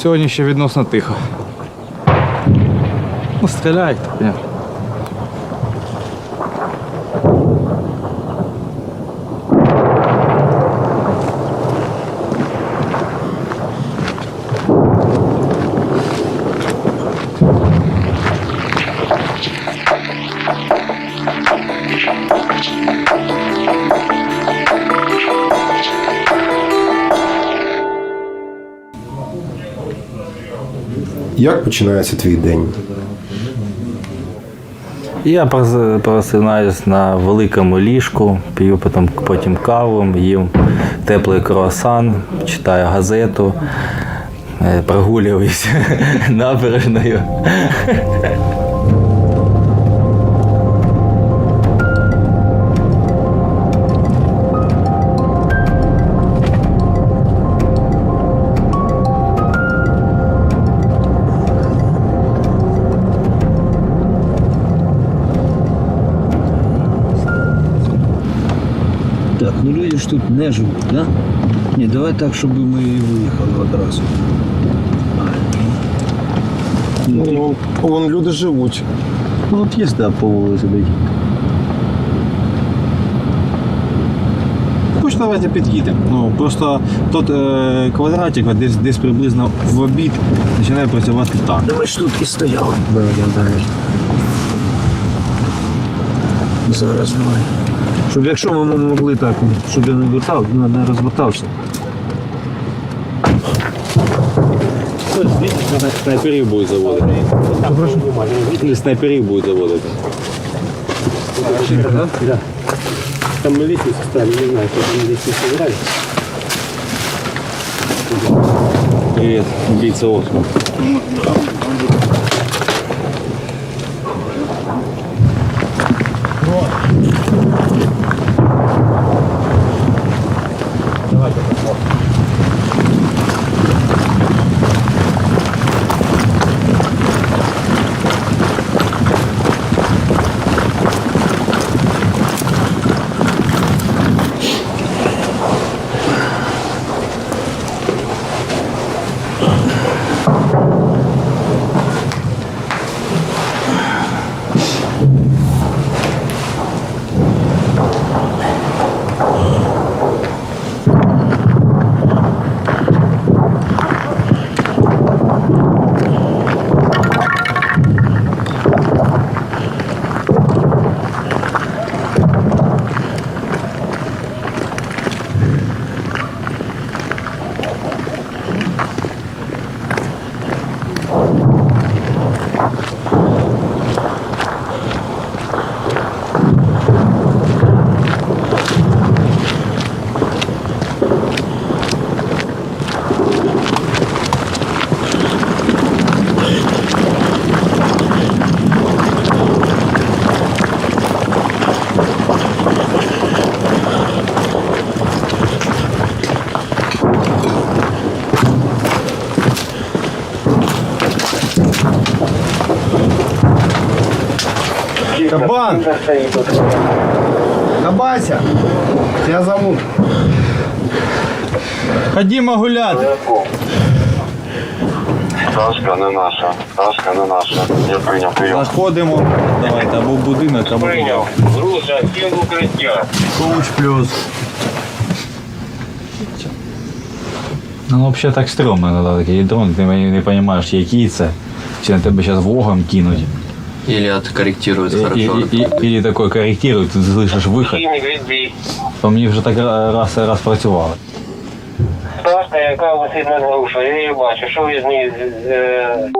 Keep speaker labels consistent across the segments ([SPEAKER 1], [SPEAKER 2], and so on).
[SPEAKER 1] Сьогодні ще відносно тихо. Ну, стріляють, понятно.
[SPEAKER 2] Як починається твій день?
[SPEAKER 3] Я прос- просинаюсь на великому ліжку, п'ю потім, потім каву, їм теплий круасан, читаю газету, е, прогулююсь набережною.
[SPEAKER 4] Ну люди ж тут не живуть, да? Ні, давай так, щоб ми і виїхали одразу. Ну,
[SPEAKER 2] Ну, вон люди живуть.
[SPEAKER 4] ну от є, да, по вулиці декілька.
[SPEAKER 5] Хоч давайте під'їдемо. Ну просто тут е, квадратик десь десь приблизно в обід починає працювати так.
[SPEAKER 4] Давай ж тут і стояли. Да, да, да. Зараз давай. Щоб якщо ми могли так, щоб я не вертав, не, не розвертався.
[SPEAKER 5] Снайперів будуть заводити. Или снайперів будуть заводити.
[SPEAKER 6] Там мы лестницу ставили, не знаю, как они лестницу собирали.
[SPEAKER 5] Привіт, бійця Осмо.
[SPEAKER 1] Кабан! Кабася! Тебя зовут. Ходімо гуляти.
[SPEAKER 7] Ташка не наша, ташка не наша. Я прийняв прийом.
[SPEAKER 5] Заходимо. Давайте або в будинок, або.
[SPEAKER 7] Прийняв. Груза, всім в укриття.
[SPEAKER 5] Коуч плюс.
[SPEAKER 1] Ну, взагалі так стрьомно, коли такий дрон, ти не, не розумієш, який це. Чи на тебе зараз вогом кинуть.
[SPEAKER 8] Или откорректирует
[SPEAKER 1] І,
[SPEAKER 8] хорошо.
[SPEAKER 1] і, і, і такой корректирують, ти слышиш вихід.
[SPEAKER 7] Хімік.
[SPEAKER 1] По мені вже так раз раз працювало.
[SPEAKER 7] Ташка, яка висить над грушою, я її бачу. Що ви з неї з-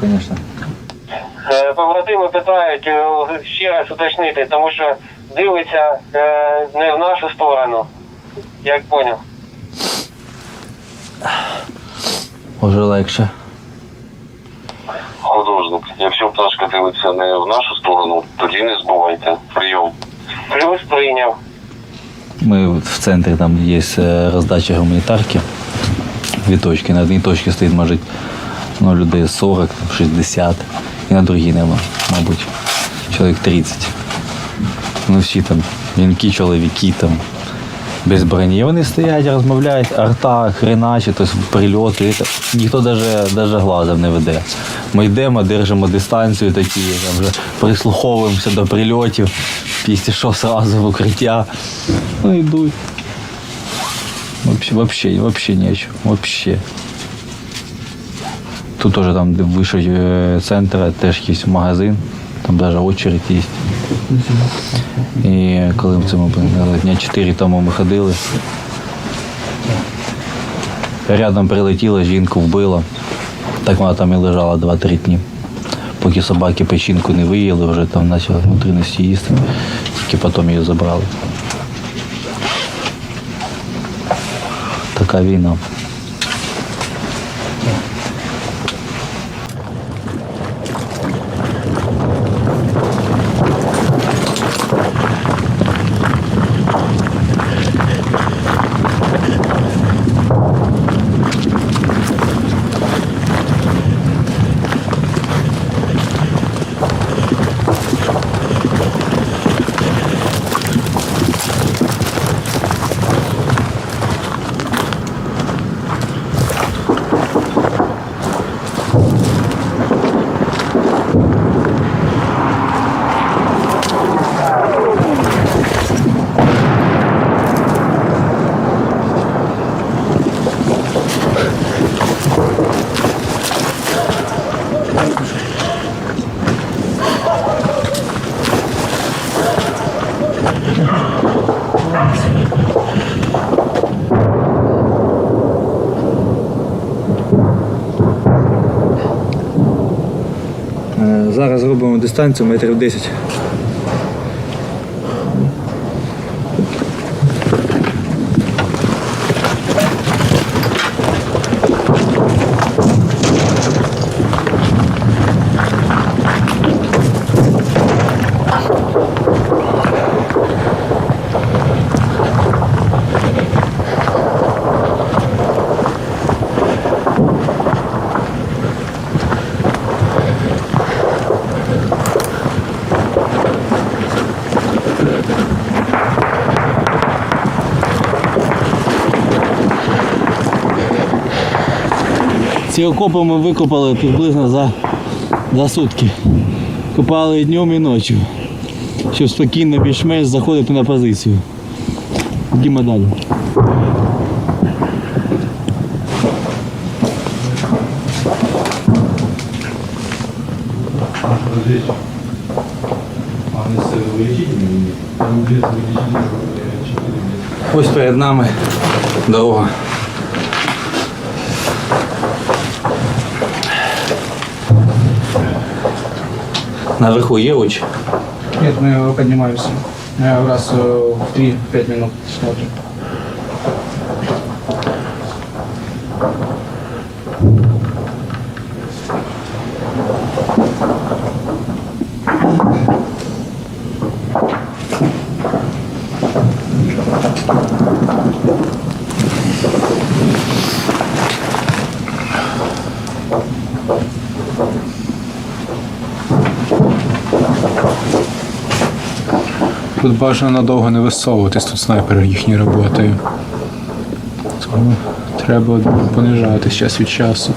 [SPEAKER 1] звісно.
[SPEAKER 7] Побратими питають ще раз уточнити, тому що дивиться е, не в нашу сторону. Як поняв?
[SPEAKER 1] Уже легше.
[SPEAKER 7] Художник. Якщо пташка дивиться не в нашу сторону, тоді не збувайте. Прийом. Плюс прийняв.
[SPEAKER 1] Ми в центрі там є е, роздача гуманітарки. Дві точки. На одній точці стоїть, може, ну, людей 40, 60. І на другій нема, мабуть, чоловік 30. Ну всі там, жінки, чоловіки там, без броні. Вони стоять, розмовляють, арта, хреначі, тобто прильоти. Ніхто навіть, навіть глазом не веде. Ми йдемо, держимо дистанцію такі, там вже прислуховуємося до прильотів, після що одразу в укриття. Ну йдуть. Вообще, вообще, вообще. Вообще. Тут теж там, вийшов е, центр, теж є магазин, там навіть очередь є. І коли це ми дня 4 тому ми ходили. Рядом прилетіла, жінку вбила. Так вона там і лежала 2-3 дні. Поки собаки печінку не виїли, вже там почали внутрішності їсти. Тільки потім її забрали. Така війна.
[SPEAKER 3] Е, Зараз робимо дистанцію метрів 10.
[SPEAKER 1] Ці окопи ми викопали приблизно за, за сутки. Копали і днем і ночі. Щоб спокійно більш-менш заходити на позицію. Йдемо далі. Ось перед нами дорога. Наверху є очі.
[SPEAKER 6] Нет, мы поднимаемся. Э, Раз э, в 3-5 минут смотрим.
[SPEAKER 9] Тут бажано надовго не висовуватись, тут снайпери їхні роботи. Тому Треба понижатись час від часу.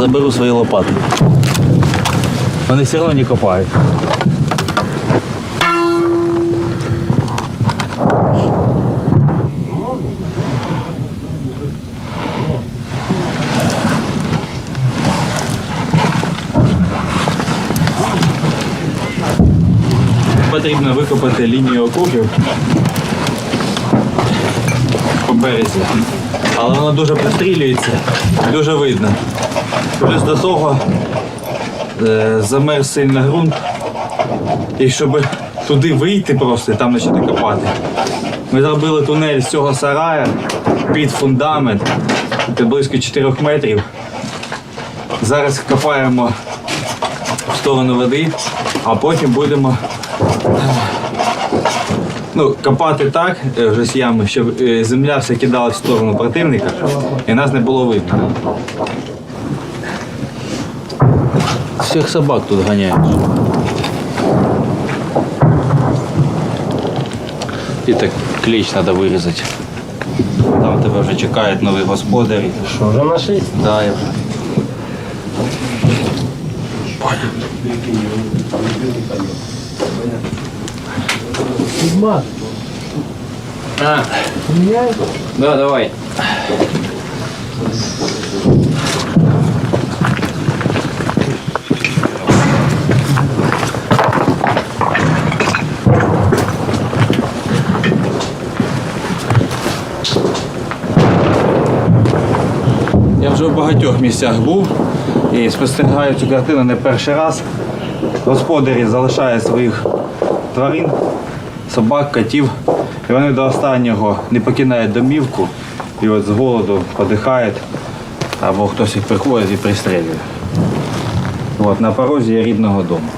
[SPEAKER 1] Заберу свої лопати. Вони все одно не копають. Потрібно викопати лінію окопів по березі. Але воно дуже прострілюється, дуже видно. Плюс до того е, замерз сильно ґрунт. І щоб туди вийти просто і там почати копати,
[SPEAKER 3] Ми зробили тунель з цього сарая під фундамент. Це близько 4 метрів. Зараз копаємо в сторону води, а потім будемо ну, копати так вже з ями, щоб е, земля все кидала в сторону противника і нас не було видно.
[SPEAKER 1] Всіх собак тут ганяють. І так кліч треба вирізати. Там тебе вже чекають нові господарі.
[SPEAKER 2] Що вже нашли?
[SPEAKER 1] Да, я вже.
[SPEAKER 8] А. Да, давай.
[SPEAKER 3] Я вже в багатьох місцях був і спостерігаю цю картину не перший раз. Господарі залишають своїх тварин, собак, котів, і вони до останнього не покидають домівку і от з голоду подихають, або хтось їх приходить і пристрелює. От, на порозі рідного дому.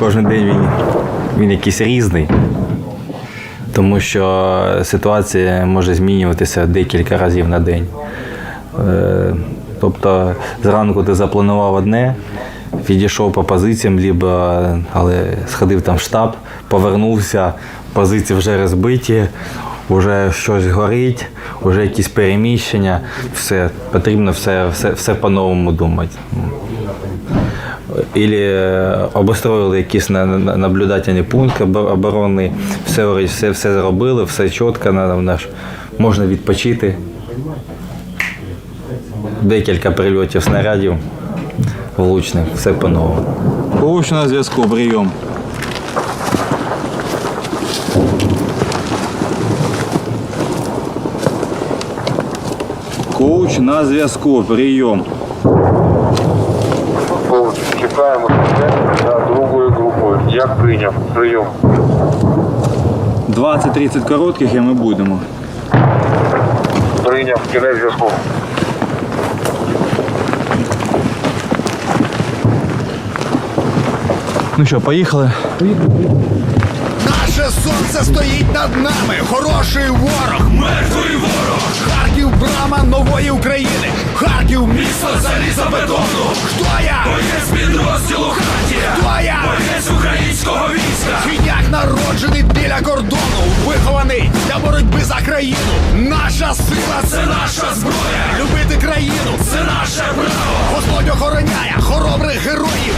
[SPEAKER 1] Кожен день він, він якийсь різний, тому що ситуація може змінюватися декілька разів на день. Е, Тобто зранку ти запланував одне, підійшов по позиціям, либо, але сходив там в штаб, повернувся, позиції вже розбиті, вже щось горить, вже якісь переміщення, все, потрібно все, все, все по-новому думати. Или е, обустроїли якийсь на- на- наблюдательний пункт все, все, все зробили, все чітко, на- наш, можна відпочити. Декілька прильотів снарядів влучних, все по-новому.
[SPEAKER 3] Коуч на зв'язку, прийом. Коуч на зв'язку, прийом.
[SPEAKER 7] Чекаємо за другою групою. Як прийняв? Прийом.
[SPEAKER 3] 20-30 коротких і ми будемо.
[SPEAKER 7] Прийняв кінець зв'язку.
[SPEAKER 3] Ну що, поїхали?
[SPEAKER 10] Наше сонце стоїть над нами. Хороший ворог, мертвий ворог. Харків, брама нової України. Харків, місто залізобетону. Хто Боєць підрозділу хаті Твоя? Боєць українського війська. Фіняк народжений біля кордону. Вихований для боротьби за країну. Наша сила це наша зброя. Любити країну це наше право. Господь охороняє хоробрих героїв.